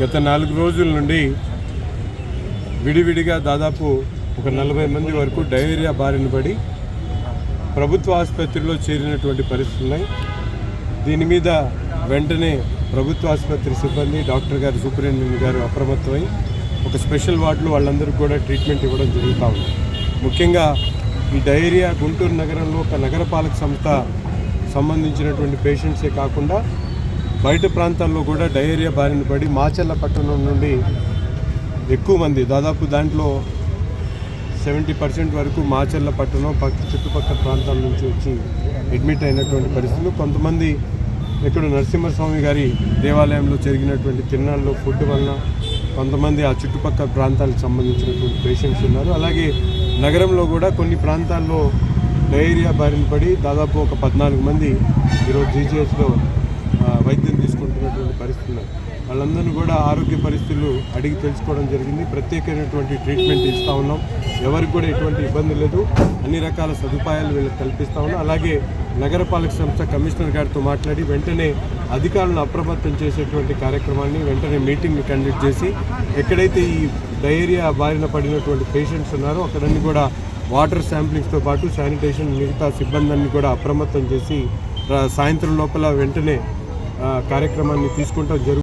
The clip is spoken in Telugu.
గత నాలుగు రోజుల నుండి విడివిడిగా దాదాపు ఒక నలభై మంది వరకు డయేరియా బారిన పడి ప్రభుత్వ ఆసుపత్రిలో చేరినటువంటి పరిస్థితులు ఉన్నాయి. దీని మీద వెంటనే ప్రభుత్వ ఆసుపత్రి సిబ్బంది డాక్టర్ గారు సూపరింటెండెంట్ గారు అప్రమత్తమై ఒక స్పెషల్ వార్డులో వాళ్ళందరికీ కూడా ట్రీట్మెంట్ ఇవ్వడం జరుగుతూ ఉంది. ముఖ్యంగా ఈ డయేరియా గుంటూరు నగరంలో ఒక నగరపాలక సంస్థ సంబంధించినటువంటి పేషెంట్సే కాకుండా బయట ప్రాంతాల్లో కూడా డయేరియా బారిన పడి మాచెల్ల పట్టణం నుండి ఎక్కువ మంది దాదాపు దాంట్లో సెవెంటీ పర్సెంట్ వరకు మాచెల్ల పట్టణం పక్క చుట్టుపక్కల ప్రాంతాల నుంచి వచ్చి అడ్మిట్ అయినటువంటి పరిస్థితులు. కొంతమంది ఇక్కడ నరసింహస్వామి గారి దేవాలయంలో జరిగినటువంటి తిరునాళ్ళలో ఫుడ్ వలన కొంతమంది ఆ చుట్టుపక్కల ప్రాంతాలకు సంబంధించినటువంటి పేషెంట్స్ ఉన్నారు. అలాగే నగరంలో కూడా కొన్ని ప్రాంతాల్లో డయేరియా బారిన పడి దాదాపు ఒక పద్నాలుగు మంది ఈరోజు జీజీహెచ్లో వైద్యం తీసుకుంటున్నటువంటి పరిస్థితులు ఉన్నారు వాళ్ళందరినీ కూడా ఆరోగ్య పరిస్థితులు అడిగి తెలుసుకోవడం జరిగింది. ప్రత్యేకమైనటువంటి ట్రీట్మెంట్ ఇస్తూ ఉన్నాం. ఎవరికి కూడా ఎటువంటి ఇబ్బంది లేదు. అన్ని రకాల సదుపాయాలు వీళ్ళకి కల్పిస్తూ ఉన్నాం. అలాగే నగరపాలక సంస్థ కమిషనర్ గారితో మాట్లాడి వెంటనే అధికారులను అప్రమత్తం చేసేటువంటి కార్యక్రమాన్ని వెంటనే మీటింగ్ని కండక్ట్ చేసి ఎక్కడైతే ఈ డయేరియా బారిన పడినటువంటి పేషెంట్స్ ఉన్నారో అక్కడన్నీ కూడా వాటర్ శాంప్లింగ్స్తో పాటు శానిటేషన్ మిగతా సిబ్బందిని కూడా అప్రమత్తం చేసి సాయంత్రం లోపల వెంటనే కార్యక్రమాన్ని తీసుకుంటాం జరుగుతుంది